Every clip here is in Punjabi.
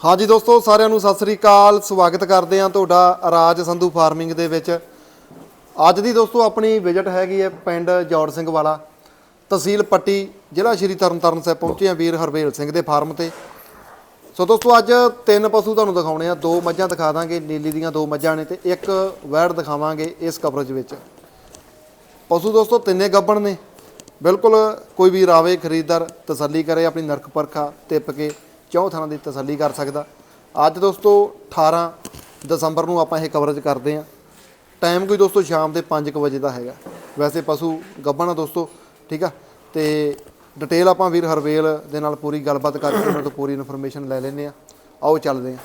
ਹਾਂਜੀ ਦੋਸਤੋ, ਸਾਰਿਆਂ ਨੂੰ ਸਤਿ ਸ੍ਰੀ ਅਕਾਲ। ਸਵਾਗਤ ਕਰਦੇ ਹਾਂ ਤੁਹਾਡਾ ਰਾਜ ਸੰਧੂ ਫਾਰਮਿੰਗ ਦੇ ਵਿੱਚ। ਅੱਜ ਦੀ ਦੋਸਤੋ, ਆਪਣੀ ਵਿਜ਼ਿਟ ਹੈਗੀ ਹੈ ਪਿੰਡ ਜੌੜ ਸਿੰਘ ਵਾਲਾ। ਤਹਿਸੀਲ ਪੱਟੀ, ਜ਼ਿਲ੍ਹਾ ਸ਼੍ਰੀ ਤਰਨਤਾਰਨ ਸਾਹਿਬ ਪਹੁੰਚੇ ਹਾਂ ਵੀਰ ਹਰਵੇਲ ਸਿੰਘ ਦੇ ਫਾਰਮ ਤੇ। ਸੋ ਦੋਸਤੋ, ਅੱਜ ਤਿੰਨ ਪਸ਼ੂ ਤੁਹਾਨੂੰ ਦਿਖਾਉਣੇ ਆ। ਦੋ ਮੱਝਾਂ ਦਿਖਾ ਦਾਂਗੇ, ਨੀਲੀ ਦੀਆਂ ਦੋ ਮੱਝਾਂ ਨੇ ਤੇ ਇੱਕ ਵੈੜ ਦਿਖਾਵਾਂਗੇ ਇਸ ਕਵਰੇਜ ਵਿੱਚ। ਪਸ਼ੂ ਦੋਸਤੋ, ਤਿੰਨੇ ਗੱਬਣ ਨੇ। ਬਿਲਕੁਲ ਕੋਈ ਵੀ ਰਾਵੇ ਖਰੀਦਦਾਰ ਤਸੱਲੀ ਕਰੇ ਆਪਣੀ ਨਰਖ ਪਰਖਾ ਟਿੱਪ ਕੇ। ਚੌਂ ਥਾਂ ਦੀ ਤਸੱਲੀ ਕਰ ਸਕਦਾ। ਅੱਜ ਦੋਸਤੋ 18 ਦਸੰਬਰ ਨੂੰ ਆਪਾਂ ਇਹ ਕਵਰੇਜ ਕਰਦੇ ਆਂ ਟਾਈਮ ਕੋਈ ਦੋਸਤੋ ਸ਼ਾਮ ਦੇ 5 ਵਜੇ ਦਾ ਹੈਗਾ। ਵੈਸੇ ਪਸ਼ੂ ਗੱਬਣ ਆ ਦੋਸਤੋ ਠੀਕ ਆ? ਤੇ ਡਿਟੇਲ ਆਪਾਂ ਵੀਰ ਹਰਵੇਲ ਦੇ ਨਾਲ ਪੂਰੀ ਗੱਲਬਾਤ ਕਰਕੇ ਉਹਨਾਂ ਤੋਂ ਪੂਰੀ ਇਨਫੋਰਮੇਸ਼ਨ ਲੈ ਲੈਨੇ ਆ ਆਓ ਚੱਲਦੇ ਆਂ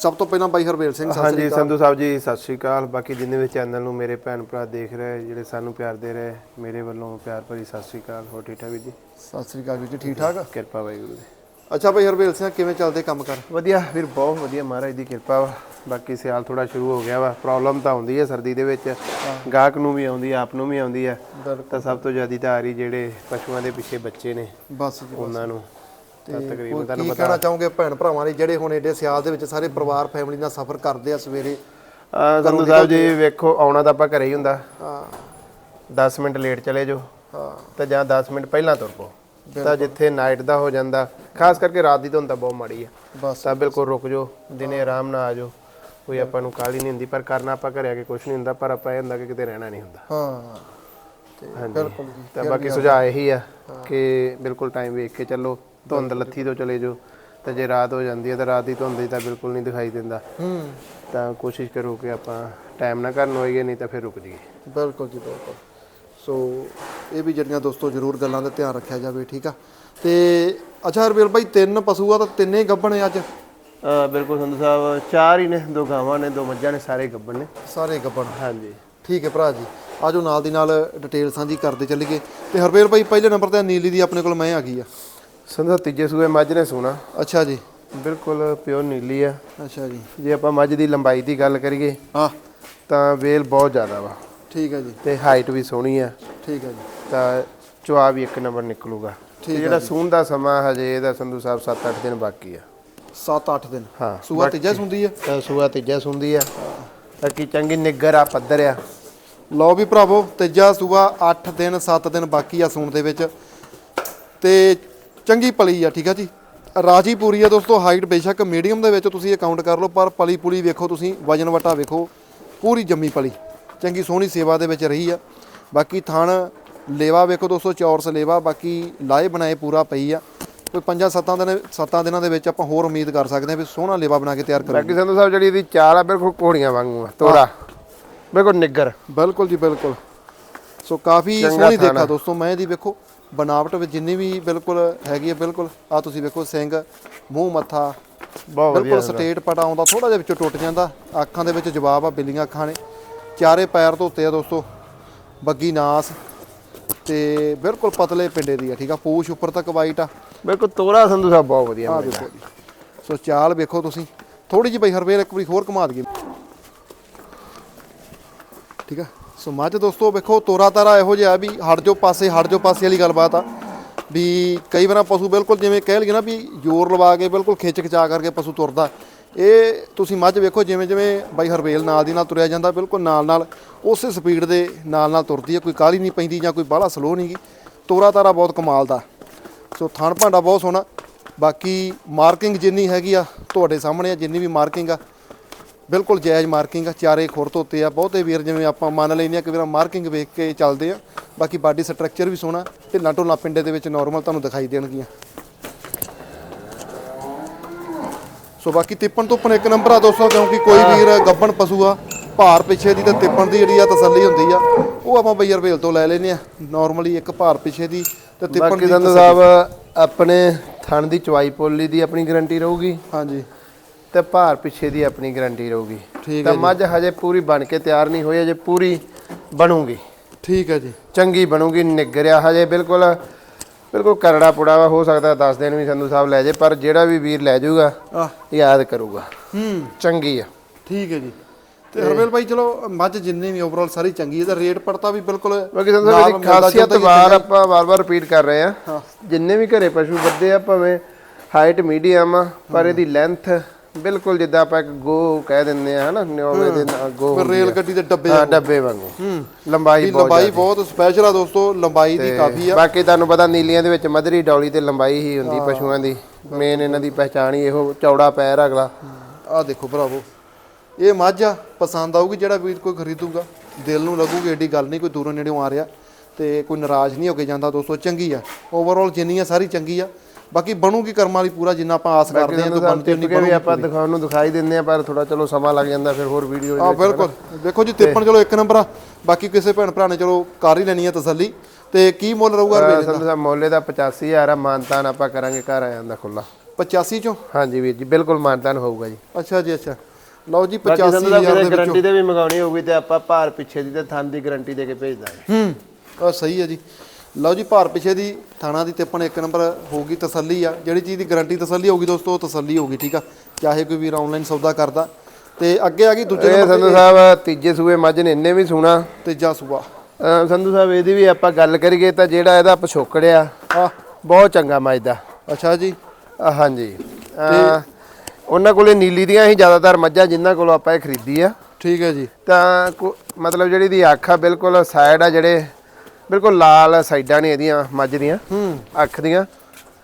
ਸਭ ਤੋਂ ਪਹਿਲਾਂ ਬਾਈ ਹਰਵੇਲ ਸਿੰਘ ਸਤਿ ਸ੍ਰੀ ਹਾਂਜੀ ਅਕਾਲ। ਸੰਧੂ ਸਾਹਿਬ ਜੀ ਸਤਿ ਸ਼੍ਰੀ ਅਕਾਲ। ਬਾਕੀ ਜਿੰਨੇ ਵੀ ਚੈਨਲ ਨੂੰ ਮੇਰੇ ਭੈਣ ਭਰਾ ਦੇਖ ਰਹੇ ਜਿਹੜੇ ਸਾਨੂੰ ਪਿਆਰ ਦੇ ਰਹੇ ਮੇਰੇ ਵੱਲੋਂ ਪਿਆਰ ਭਰੀ ਸਤਿ ਸ਼੍ਰੀ ਅਕਾਲ। ਹੋ ਠੀਕ ਠਾਕ ਵੀਰ ਜੀ? ਸਤਿ ਸ੍ਰੀ ਅਕਾਲ ਵੀਰ ਜੀ ਠੀਕ ਠਾਕ? ਕਿਰਪਾ ਵਾਹਿਗੁਰੂ ਦੀ। ਅੱਛਾ ਬਾਈ ਹਰਵੇਲ ਸਿੰਘ ਕਿਵੇਂ ਚੱਲਦੇ ਕੰਮ ਕਰ? ਵਧੀਆ ਵੀਰ ਬਹੁਤ ਵਧੀਆ ਮਹਾਰਾਜ ਦੀ ਕਿਰਪਾ ਵਾ। ਬਾਕੀ ਸਿਆਲ ਥੋੜਾ ਸ਼ੁਰੂ ਹੋ ਗਿਆ ਵਾ। ਪ੍ਰੋਬਲਮ ਤਾਂ ਆਉਂਦੀ ਹੈ ਸਰਦੀ ਦੇ ਵਿੱਚ। ਗਾਹਕ ਨੂੰ ਵੀ ਆਉਂਦੀ ਆਪ ਨੂੰ ਵੀ ਆਉਂਦੀ ਹੈ ਤਾਂ ਸਭ ਤੋਂ ਜ਼ਿਆਦਾ ਤਾਂ ਆ ਰਹੀ ਜਿਹੜੇ ਪਸ਼ੂਆਂ ਦੇ ਪਿੱਛੇ ਬੱਚੇ ਨੇ ਬਸ ਜੀ ਉਹਨਾਂ ਨੂੰ। ਤਕਰੀਬਨ ਤੁਹਾਨੂੰ ਕੀ ਕਹਿਣਾ ਚਾਹੋਗੇ ਭੈਣ ਭਰਾਵਾਂ ਲਈ ਜਿਹੜੇ ਹੁਣ ਏਡੇ ਸਿਆਲ ਦੇ ਵਿੱਚ ਸਾਰੇ ਪਰਿਵਾਰ ਫੈਮਿਲੀ ਨਾਲ ਸਫ਼ਰ ਕਰਦੇ ਆ ਸਵੇਰੇ? ਆ ਸੰਧੂ ਸਾਹਿਬ ਜੀ ਵੇਖੋ ਆਉਣਾ ਤਾਂ ਆਪਾਂ ਘਰੇ ਹੀ ਹੁੰਦਾ। ਹਾਂ। 10 ਮਿੰਟ ਲੇਟ ਚਲੇ ਜਾਓ। ਹਾਂ। ਤਾਂ ਜਾਂ 10 ਮਿੰਟ ਪਹਿਲਾਂ ਤੁਰ ਪਓ। ਤਾਂ ਜਿੱਥੇ ਨਾਈਟ ਦਾ ਹੋ ਜਾਂਦਾ ਖਾਸ ਕਰਕੇ ਰਾਤ ਦੀ ਧੁੰਦ ਤਾਂ ਬਹੁਤ ਮਾੜੀ ਆ। ਬਸ ਤਾਂ ਬਿਲਕੁਲ ਰੁਕ ਜਾਓ ਦਿਨੇ ਆਰਾਮ ਨਾਲ ਆ ਜਾਓ। ਕੋਈ ਆਪਾਂ ਨੂੰ ਕਾਹਲੀ ਨਹੀਂ ਹੁੰਦੀ ਪਰ ਕਰਨਾ ਆਪਾਂ ਘਰੇ ਆ ਕੇ ਕੁਝ ਨਹੀਂ ਹੁੰਦਾ ਪਰ ਆਪਾਂ ਇਹ ਹੁੰਦਾ ਕਿ ਕਿਤੇ ਰਹਿਣਾ ਨਹੀਂ ਹੁੰਦਾ। ਹਾਂ ਤੇ ਬਿਲਕੁਲ ਜੀ ਤਾਂ ਬਾਕੀ ਸੁਝਾਅ ਇਹੀ ਆ ਕਿ ਬਿਲਕੁਲ ਟਾਈਮ ਵੇਖ ਕੇ ਚੱਲੋ ਧੁੰਦ ਲੱਥੀ ਤੋਂ ਚਲੇ ਜਾਓ। ਤਾਂ ਜੇ ਰਾਤ ਹੋ ਜਾਂਦੀ ਹੈ ਤਾਂ ਰਾਤ ਦੀ ਧੁੰਦ ਤਾਂ ਬਿਲਕੁਲ ਨਹੀਂ ਦਿਖਾਈ ਦਿੰਦਾ। ਹੂੰ। ਤਾਂ ਕੋਸ਼ਿਸ਼ ਕਰੋ ਕਿ ਆਪਾਂ ਟਾਈਮ ਨਾ ਕਰਨ ਹੋਈਏ ਨਹੀਂ ਤਾਂ ਫਿਰ ਰੁਕ ਜਾਈਏ। ਬਿਲਕੁਲ ਜੀ ਬਿਲਕੁਲ। ਸੋ ਇਹ ਵੀ ਜਿਹੜੀਆਂ ਦੋਸਤੋ ਜ਼ਰੂਰ ਗੱਲਾਂ ਦਾ ਧਿਆਨ ਰੱਖਿਆ ਜਾਵੇ ਠੀਕ ਆ? ਤੇ ਅੱਛਾ ਹਰਵੇਲ ਭਾਈ ਤਿੰਨ ਪਸ਼ੂ ਆ ਤਾਂ ਤਿੰਨੇ ਗੱਬਣ ਨੇ ਅੱਜ? ਅ, ਬਿਲਕੁਲ ਸੰਧੂ ਸਾਹਿਬ ਚਾਰ ਹੀ ਨੇ ਦੋ ਗਾਵਾਂ ਨੇ ਦੋ ਮੱਝਾਂ ਨੇ ਸਾਰੇ ਗੱਬਣ ਨੇ। ਸਾਰੇ ਗੱਬਣ ਹਾਂਜੀ। ਠੀਕ ਹੈ ਭਰਾ ਜੀ। ਆਜੋ ਨਾਲ ਦੀ ਨਾਲ ਡਿਟੇਲ ਸਾਂਝੀ ਕਰਦੇ ਚੱਲੀਏ। ਤੇ ਹਰਵੇਲ ਭਾਈ ਪਹਿਲੇ ਨੰਬਰ ਤੇ ਨੀਲੀ ਦੀ ਆਪਣੇ ਕੋਲ ਮੈਂ ਆ ਗਈ ਆ। ਸੰਧੂ ਤੀਜੇ ਸੂਏ ਮੱਝ ਨੇ ਸੋਣਾ। ਅੱਛਾ ਜੀ। ਬਿਲਕੁਲ ਪਿਓਰ ਨੀਲੀ ਆ। ਅੱਛਾ ਜੀ। ਜੇ ਆਪਾਂ ਮੱਝ ਦੀ ਲੰਬਾਈ ਦੀ ਗੱਲ ਕਰੀਏ ਹਾਂ। ਤਾਂ ਵੇਲ ਬਹੁਤ ਜ਼ਿਆਦਾ ਵਾ। ਠੀਕ ਹੈ ਜੀ। ਤੇ ਹਾਈਟ ਵੀ ਸੋਹਣੀ ਆ। ਠੀਕ ਹੈ ਜੀ। ਤਾਂ ਚੁਆ ਵੀ ਇੱਕ ਨੰਬਰ ਨਿਕਲੂਗਾ। ਤੇ ਜਿਹੜਾ ਸੂਣ ਦਾ ਸਮਾਂ ਹਜੇ ਇਹਦਾ ਸੰਧੂ ਸਾਹਿਬ 7-8 ਦਿਨ ਬਾਕੀ ਆ। 7-8 ਦਿਨ। ਹਾਂ ਸੂਆ ਤੀਜਾ ਸੁੰਦੀ ਆ? ਤਾਂ ਸੂਆ ਤੀਜਾ ਸੁੰਦੀ ਆ। ਬਾਕੀ ਚੰਗੀ ਨਿੱਗਰ ਆ ਪੱਧਰ ਆ। ਲਓ ਵੀ ਭਰਾਵੋ ਤੀਜਾ ਸੂਆ 8 ਦਿਨ 7 ਦਿਨ ਬਾਕੀ ਆ ਸੂਣ ਦੇ ਵਿੱਚ। ਤੇ ਚੰਗੀ ਪਲੀ ਆ ਠੀਕ ਆ ਜੀ। ਰਾਜੀ ਪੂਰੀ ਆ ਦੋਸਤੋ ਹਾਈਟ ਬੇਸ਼ੱਕ ਮੀਡੀਅਮ ਦੇ ਵਿੱਚ ਤੁਸੀਂ ਅਕਾਊਂਟ ਕਰ ਲਓ ਪਰ ਪਲੀ ਪੁਲੀ ਵੇਖੋ ਤੁਸੀਂ ਵਜਨ ਵਟਾ ਵੇਖੋ ਪੂਰੀ ਜੰਮੀ ਪਲੀ। ਚੰਗੀ ਸੋਹਣੀ ਸੇਵਾ ਦੇ ਵਿੱਚ ਰਹੀ ਆ। ਬਾਕੀ ਥਣ ਲੇਵਾ ਵੇਖੋ ਦੋਸਤੋ ਚੌਰਸ ਲੇਵਾ ਬਾਕੀ ਲਾਏ ਬਣਾਏ ਪੂਰਾ ਪਈ ਆ। ਕੋਈ ਪੰਜਾਂ ਸੱਤਾਂ ਦਿਨ ਸੱਤਾਂ ਦਿਨਾਂ ਦੇ ਵਿੱਚ ਆਪਾਂ ਹੋਰ ਉਮੀਦ ਕਰ ਸਕਦੇ ਹਾਂ ਵੀ ਸੋਹਣਾ ਲੇਵਾ ਬਣਾ ਕੇ ਤਿਆਰ ਕਰਾਂਗੇ। ਬਾਕੀ ਸੰਧੂ ਸਾਹਿਬ ਜਿਹੜੀ ਇਹਦੀ ਚਾਲ ਆ ਬਿਲਕੁਲ ਘੋੜੀਆਂ ਵਾਂਗੂ ਆ ਤੋੜਾ ਬਿਲਕੁਲ ਨਿੱਗਰ। ਬਿਲਕੁਲ ਜੀ ਬਿਲਕੁਲ। ਸੋ ਕਾਫੀ ਸੋਹਣੀ। ਦੇਖਾ ਦੋਸਤੋ ਮੈਂ ਇਹਦੀ ਵੇਖੋ ਬਨਾਵਟ ਵਿੱਚ ਜਿੰਨੀ ਵੀ ਬਿਲਕੁਲ ਹੈਗੀ ਹੈ ਬਿਲਕੁਲ। ਆ ਤੁਸੀਂ ਵੇਖੋ ਸਿੰਘ ਮੂੰਹ ਮੱਥਾ। ਬਹੁਤ ਵਧੀਆ ਬਿਲਕੁਲ ਸਟੇਟ ਪਟਾ ਆਉਂਦਾ ਥੋੜਾ ਜਿਹਾ ਵਿੱਚੋਂ ਟੁੱਟ ਜਾਂਦਾ। ਅੱਖਾਂ ਦੇ ਵਿੱਚ ਜਵਾਬ ਆ ਬਿੱਲੀਆਂ ਅੱਖਾਂ ਨੇ। ਚਾਰੇ ਪੈਰ ਧੋਤੇ ਆ ਦੋਸਤੋ ਬੱਗੀ ਨਾਸ ਤੇ ਬਿਲਕੁਲ ਪਤਲੇ ਪਿੰਡੇ ਦੀ ਆ ਠੀਕ ਆ? ਪੂਛ ਉੱਪਰ ਤੱਕ ਵਾਈਟ ਆ। ਬਿਲਕੁਲ ਤੋੜਾ ਸੰਧੂ ਸਾਹਿਬ ਬਹੁਤ ਵਧੀਆ ਆ ਦੇਖੋ ਜੀ। ਸੋ ਚਾਲ ਵੇਖੋ ਤੁਸੀਂ। ਥੋੜੀ ਜਿਹੀ ਬਈ ਹਰਵੇਲ ਇੱਕ ਵਾਰੀ ਹੋਰ ਘੁਮਾ ਦਈਏ ਠੀਕ ਆ? ਸੋ ਮੱਝ ਦੋਸਤੋ ਵੇਖੋ ਤੋਰਾ ਤਾਰਾ ਇਹੋ ਜਿਹਾ ਵੀ ਹਟ ਜੋ ਪਾਸੇ ਹਟ ਜੋ ਪਾਸੇ ਵਾਲੀ ਗੱਲਬਾਤ ਆ। ਵੀ ਕਈ ਵਾਰ ਪਸ਼ੂ ਬਿਲਕੁਲ ਜਿਵੇਂ ਕਹਿ ਲਈਏ ਨਾ ਵੀ ਜ਼ੋਰ ਲਵਾ ਕੇ ਬਿਲਕੁਲ ਖਿੱਚ ਖਿਚਾ ਕਰਕੇ ਪਸ਼ੂ ਤੁਰਦਾ। ਇਹ ਤੁਸੀਂ ਮੱਝ ਵੇਖੋ, ਜਿਵੇਂ ਜਿਵੇਂ ਬਾਈ ਹਰਵੇਲ ਨਾਲ ਦੀ ਨਾਲ ਤੁਰਿਆ ਜਾਂਦਾ, ਬਿਲਕੁਲ ਨਾਲ ਨਾਲ ਉਸੇ ਸਪੀਡ ਦੇ ਨਾਲ ਨਾਲ ਤੁਰਦੀ ਹੈ, ਕੋਈ ਕਾਹਲੀ ਨਹੀਂ ਪੈਂਦੀ ਜਾਂ ਕੋਈ ਬਾਹਲਾ ਸਲੋ ਨਹੀਂਗੀ ਤੋਰਾ ਤਾਰਾ ਬਹੁਤ ਕਮਾਲ ਦਾ। ਸੋ ਥਣ ਭਾਂਡਾ ਬਹੁਤ ਸੋਹਣਾ। ਬਾਕੀ ਮਾਰਕਿੰਗ ਜਿੰਨੀ ਹੈਗੀ ਆ, ਤੁਹਾਡੇ ਸਾਹਮਣੇ ਆ, ਜਿੰਨੀ ਵੀ ਮਾਰਕਿੰਗ ਆ, ਬਿਲਕੁਲ ਜਾਇਜ਼ ਮਾਰਕਿੰਗ ਆ। ਚਾਰੇ ਖੁਰ ਧੋਤੇ ਆ, ਬਹੁਤੇ ਵੀਰ ਜਿਵੇਂ ਆਪਾਂ ਮੰਨ ਲੈਂਦੇ ਆ ਕਿ ਵੀਰਾਂ ਮਾਰਕਿੰਗ ਵੇਖ ਕੇ ਚੱਲਦੇ ਆ। ਬਾਕੀ ਬਾਡੀ ਸਟਰਕਚਰ ਵੀ ਸੋਹਣਾ ਢਿੱਲਾਂ ਢੋਲਾਂ ਪਿੰਡੇ ਦੇ ਵਿੱਚ ਨਾਰਮਲ ਤੁਹਾਨੂੰ ਦਿਖਾਈ ਦੇਣਗੀਆਂ। ਸੋ ਬਾਕੀ ਤਿੱਪਣ ਤੁੱਪਣ ਇੱਕ ਨੰਬਰ ਆ ਦੋਸਤੋ ਕਿਉਂਕਿ ਕੋਈ ਵੀਰ ਗੱਬਣ ਪਸ਼ੂ ਆ ਭਾਰ ਪਿੱਛੇ ਦੀ ਤੇ ਤਿੱਪਣ ਦੀ ਜਿਹੜੀ ਆ ਤਸੱਲੀ ਹੁੰਦੀ ਆ ਉਹ ਆਪਾਂ ਬਈ ਰਵੇਲ ਤੋਂ ਲੈ ਲੈਨੇ ਆ। ਨਾਰਮਲੀ ਇੱਕ ਭਾਰ ਪਿੱਛੇ ਦੀ ਤੇ ਤਿੱਪਣ ਦੀ ਸੰਧੂ ਸਾਹਿਬ ਆਪਣੇ ਥਣ ਦੀ ਚਵਾਈ ਪੋਲੀ ਦੀ ਆਪਣੀ ਗਾਰੰਟੀ ਰਹੂਗੀ। ਹਾਂਜੀ। ਤੇ ਭਾਰ ਪਿੱਛੇ ਦੀ ਆਪਣੀ ਗਾਰੰਟੀ ਰਹੂਗੀ। ਠੀਕ ਤਾਂ ਮੱਝ ਹਜੇ ਪੂਰੀ ਬਣ ਕੇ ਤਿਆਰ ਨਹੀਂ ਹੋਈ ਹਜੇ ਪੂਰੀ ਬਣੂਗੀ। ਠੀਕ ਹੈ ਜੀ। ਚੰਗੀ ਬਣੂਗੀ ਨਿਗਰਿਆ ਹਜੇ ਬਿਲਕੁਲ ਬਿਲਕੁਲ ਕਰੜਾ ਪੁੜਾਵਾ ਹੋ ਸਕਦਾ 10 ਦਿਨ ਵੀ ਸੰਧੂ ਸਾਹਿਬ ਲੈ ਜੇ ਪਰ ਜਿਹੜਾ ਵੀ ਵੀਰ ਲੈ ਜਾਊਗਾ ਯਾਦ ਕਰੂਗਾ। ਹੂੰ। ਚੰਗੀ ਆ। ਠੀਕ ਹੈ ਜੀ। ਤੇ ਹਰਵੇਲ ਭਾਈ ਚਲੋ ਮੱਝ ਜਿੰਨੀ ਵੀ ਓਵਰਆਲ ਸਾਰੀ ਚੰਗੀ ਹੈ ਤਾਂ ਰੇਟ ਪੜਤਾ ਵੀ ਬਿਲਕੁਲ ਬਾਕੀ ਸੰਧੂ ਸਾਹਿਬ ਦੀ ਖਾਸੀਅਤ ਵਾਰ। ਆਪਾਂ ਵਾਰ-ਵਾਰ ਰਿਪੀਟ ਕਰ ਰਹੇ ਆ ਜਿੰਨੇ ਵੀ ਘਰੇ ਪਸ਼ੂ ਬੱਦੇ ਆ ਭਾਵੇਂ ਹਾਈਟ ਮੀਡੀਅਮ ਆ ਪਰ ਇਹਦੀ ਲੈਂਥ ਬਿਲਕੁਲ ਜਿੱਦਾਂ ਆਪਾਂ ਇੱਕ ਗੋ ਕਹਿ ਦਿੰਦੇ ਆ ਹਨਾ ਨਿਓਵੇਂ ਦੇ ਨਾਲ ਗੋ ਪਰ ਰੇਲ ਗੱਡੀ ਦੇ ਡੱਬੇ ਹਾਂ ਡੱਬੇ ਵਾਂਗੂ। ਹੂੰ। ਲੰਬਾਈ ਬਹੁਤ ਲੰਬਾਈ ਬਹੁਤ ਸਪੈਸ਼ਲ ਆ ਦੋਸਤੋ ਲੰਬਾਈ ਦੀ ਕਾਫੀ ਆ। ਬਾਕੀ ਤੁਹਾਨੂੰ ਪਤਾ ਨੀਲੀਆਂ ਦੇ ਵਿੱਚ ਮਧਰੀ ਡੌਲੀ ਤੇ ਲੰਬਾਈ ਹੀ ਹੁੰਦੀ ਪਸ਼ੂਆਂ ਦੀ। ਮੇਨ ਇਹਨਾਂ ਦੀ ਪਹਿਚਾਣ ਹੀ ਇਹੋ ਚੌੜਾ ਪੈਰ ਅਗਲਾ। ਆ ਦੇਖੋ ਭਰਾਵੋ ਇਹ ਮੱਝ ਆ ਪਸੰਦ ਆਊਗੀ ਜਿਹੜਾ ਵੀਰ ਕੋਈ ਖਰੀਦੂਗਾ। ਦਿਲ ਨੂੰ ਲੱਗੂਗੀ ਏਡੀ ਗੱਲ ਨਹੀਂ ਕੋਈ ਦੂਰੋਂ ਨੇੜਿਓਂ ਆ ਰਿਹਾ। ਤੇ ਕੋਈ ਨਾਰਾਜ਼ ਨਹੀਂ ਹੋ ਕੇ ਜਾਂਦਾ ਦੋਸਤੋ ਚੰਗੀ ਆ। ਓਵਰਆਲ ਜਿੰਨੀ ਆ ਸਾਰੀ ਚੰਗੀ ਆ ਬਾਕੀ ਬਣੂਗੀ ਕਰਮ ਵਾਲੀ ਪੂਰਾ ਜਿੰਨਾ ਆਪਾਂ ਆਸ ਕਰਦੇ ਹਾਂ ਤਾਂ ਬਣਦੀ ਕੇ ਵੀ ਆਪਾਂ ਦਿਖਾਉਣ ਨੂੰ ਦਿਖਾਈ ਦਿੰਦੇ ਆ ਪਰ ਥੋੜਾ ਚਲੋ ਸਮਾਂ ਲੱਗ ਜਾਂਦਾ ਫਿਰ ਹੋਰ ਵੀਡੀਓ ਆ ਬਿਲਕੁਲ। ਦੇਖੋ ਜੀ ਤਿੱਪਣ ਚਲੋ ਇੱਕ ਨੰਬਰ ਆ। ਬਾਕੀ ਕਿਸੇ ਭੈਣ ਭਰਾ ਨੇ ਚਲੋ ਕਰ ਹੀ ਲੈਣੀ ਆ ਤਸੱਲੀ। ਤੇ ਕੀ ਮੁੱਲ ਰਹੂਗਾ ਰੁਪਏ ਸੰਧੂ ਸਾਹਿਬ ਮੋਲੇ ਦਾ 85000 ਆ ਮਾਨਤਾਨ ਆਪਾਂ ਕਰਾਂਗੇ ਘਰ ਆ ਜਾਂਦਾ ਖੁੱਲਾ 85 ਚੋਂ? ਹਾਂਜੀ ਵੀਰ ਜੀ ਬਿਲਕੁਲ ਮਾਨਤਾਨ ਹੋਊਗਾ ਜੀ। ਅੱਛਾ ਜੀ ਅੱਛਾ। ਲਓ ਜੀ ਬਾਕੀ ਸੰਧੂ 85000 ਸਾਹਿਬ ਦੇ ਵਿੱਚੋਂ। ਗਾਰੰਟੀ ਤੇ ਵੀ ਮੰਗਾਉਣੀ ਹੋਊਗੀ ਤੇ ਆਪਾਂ ਭਾਰ ਪਿੱਛੇ ਦੀ ਤੇ ਥਣ ਦੀ ਗਾਰੰਟੀ ਦੇ ਕੇ ਭੇਜ ਦਾਂਗੇ। ਹੂੰ ਆ ਸਹੀ ਹੈ ਜੀ। ਲਓ ਜੀ ਭਾਰ ਪਿਛੇ ਦੀ ਥਾਣਾ ਦੀ ਤਿੱਪਣ ਇੱਕ ਨੰਬਰ ਹੋਊਗੀ ਤਸੱਲੀ ਆ। ਜਿਹੜੀ ਚੀਜ਼ ਦੀ ਗਾਰੰਟੀ ਤਸੱਲੀ ਹੋਊਗੀ ਦੋਸਤੋ ਉਹ ਤਸੱਲੀ ਹੋਊਗੀ ਠੀਕ ਆ? ਚਾਹੇ ਕੋਈ ਵੀਰ ਆਨਲਾਈਨ ਸੌਦਾ ਕਰਦਾ। ਤੇ ਅੱਗੇ ਆ ਗਈ ਦੂਜੇ ਇਹ ਸੰਧੂ ਸਾਹਿਬ ਤੀਜੇ ਸੂਏ ਮੱਝ ਨੇ ਇੰਨੇ ਵੀ ਸੁਣਾ। ਤੀਜਾ ਸੂਆ। ਸੰਧੂ ਸਾਹਿਬ ਇਹਦੀ ਵੀ ਆਪਾਂ ਗੱਲ ਕਰੀਏ ਤਾਂ ਜਿਹੜਾ ਇਹਦਾ ਪਿਛੋਕੜ ਆ ਆ ਬਹੁਤ ਚੰਗਾ ਮੱਝ ਦਾ। ਅੱਛਾ ਜੀ। ਹਾਂਜੀ। ਉਹਨਾਂ ਕੋਲੇ ਨੀਲੀ ਦੀਆਂ ਹੀ ਜ਼ਿਆਦਾਤਰ ਮੱਝਾਂ ਜਿਨ੍ਹਾਂ ਕੋਲੋਂ ਆਪਾਂ ਇਹ ਖਰੀਦੀ ਆ। ਠੀਕ ਹੈ ਜੀ। ਤਾਂ ਮਤਲਬ ਜਿਹੜੀ ਦੀ ਅੱਖ ਆ ਬਿਲਕੁਲ ਸਾਈਡ ਆ ਜਿਹੜੇ ਬਿਲਕੁਲ ਲਾਲ ਸਾਈਡਾਂ ਨੇ ਇਹਦੀਆਂ ਮੱਝ ਦੀਆਂ ਹੂੰ। ਅੱਖ ਦੀਆਂ।